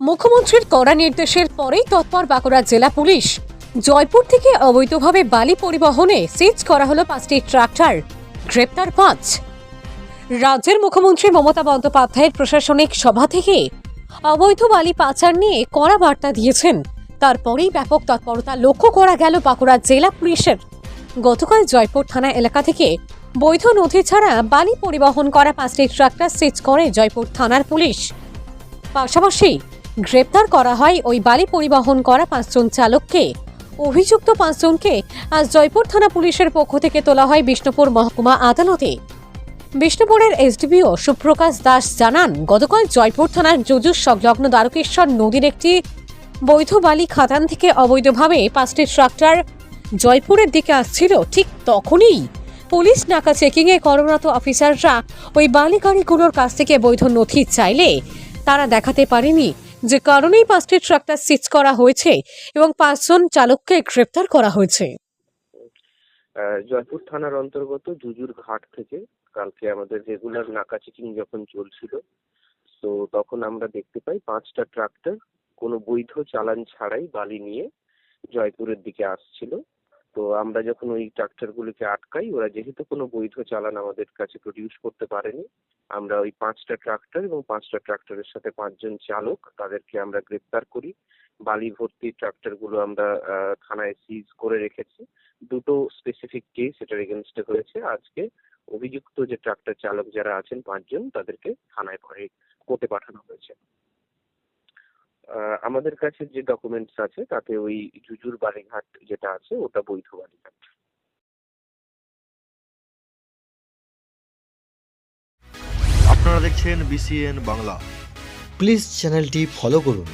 মুখ্যমন্ত্রীর কড়া নির্দেশের পরেই তৎপর বাঁকুড়া জেলা পুলিশ জয়পুর থেকে অবৈধভাবে বালি পরিবহনে সিজ করা হলো পাঁচটি ট্রাক্টর, গ্রেপ্তার পাঁচ। রাজ্যের মুখ্যমন্ত্রী মমতা বন্দ্যোপাধ্যায়ের প্রশাসনিক সভা থেকে অবৈধ বালি পাচার নিয়ে কড়া বার্তা দিয়েছেন। তারপরেই ব্যাপক তৎপরতা লক্ষ্য করা গেল বাঁকুড়া জেলা পুলিশের। গতকাল জয়পুর থানা এলাকা থেকে বৈধ নথি ছাড়া বালি পরিবহন করা পাঁচটি ট্রাক্টর সিজ করে জয়পুর থানার পুলিশ। পাশাপাশি গ্রেপ্তার করা হয় ওই বালি পরিবহন করা পাঁচজন চালককে। অভিযুক্ত পাঁচজনকে আজ জয়পুর থানা পুলিশের পক্ষ থেকে তোলা হয় বিষ্ণুপুর মহকুমা আদালতে। বিষ্ণুপুরের এসডিপিও সুপ্রকাশ দাস জানান, গতকাল জয়পুর থানার যজুর সংলগ্ন দ্বারকেশ্বর নদীর একটি বৈধ বালি খাতান থেকে অবৈধভাবে পাঁচটি ট্রাক্টর জয়পুরের দিকে আসছিল। ঠিক তখনই পুলিশ নাকা চেকিংয়ে কর্মরত অফিসাররা ওই বালি গাড়িগুলোর কাছ থেকে বৈধ নথি চাইলে তারা দেখাতে পারেনি। যে কারণেই পাঁচটি ট্রাক্টর সিজ করা হয়েছে এবং পাঁচজন চালককে গ্রেপ্তার করা হয়েছে। জয়পুর থানার অন্তর্গত জুজুর ঘাট থেকে কালকে আমাদের রেগুলার নাকা চেকিং যখন চলছিল, তো তখন আমরা দেখতে পাই পাঁচটা ট্রাক্টর কোনো বৈধ চালান ছাড়াই বালি নিয়ে জয়পুরের দিকে আসছিল। তো আমরা যখন ওই ট্রাক্টরগুলিকে আটকাই, ওরা যেহেতু কোনো বৈধ চালান আমাদের কাছে প্রডিউস করতে পারেনি, আমরা ওই পাঁচটা ট্রাক্টর এবং পাঁচটা ট্রাক্টরের সাথে পাঁচজন চালক তাদেরকে আমরা গ্রেপ্তার করি। বালি ভর্তি ট্রাক্টরগুলো আমরা থানায় সিজ করে রেখেছি। দুটো স্পেসিফিক কেস এটার এগেনস্টে হয়েছে। আজকে অভিযুক্ত যে ট্রাক্টর চালক যারা আছেন পাঁচজন তাদেরকে থানায় করে, কোর্টে পাঠানো হয়েছে। আমাদের কাছে যে ডকুমেন্টস আছে তাতে ওই জুজুর বালিঘাট যেটা আছে ওটা বৈধ বালিঘাট। আপনারা দেখছেন বিসিএন বাংলা। প্লিজ চ্যানেলটি ফলো করুন।